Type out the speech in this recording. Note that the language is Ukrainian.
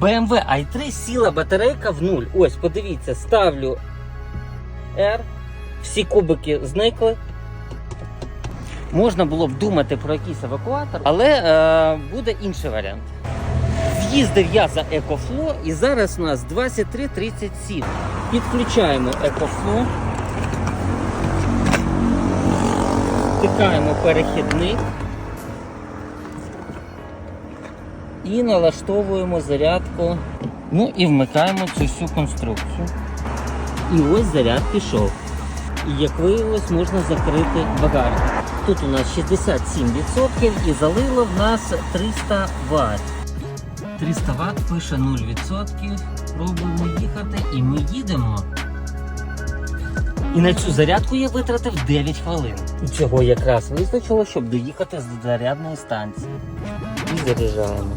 BMW i3 сіла батарейка в нуль. Ось, подивіться, ставлю R, всі кубики зникли. Можна було б думати про якийсь евакуатор, але е, буде інший варіант. В'їздив я за EcoFlow і зараз у нас 23.37. Підключаємо EcoFlow. Втикаємо перехідник і налаштовуємо зарядку. Ну і вмикаємо цю всю конструкцію. І ось заряд пішов. І як виявилось, можна закрити багажник. Тут у нас 67% і залило в нас 300 Вт. 300 Вт пише 0%. Пробуємо їхати і ми їдемо. І на цю зарядку я витратив 9 хвилин. І цього якраз вистачило, щоб доїхати з зарядної станції. І заряджаємо.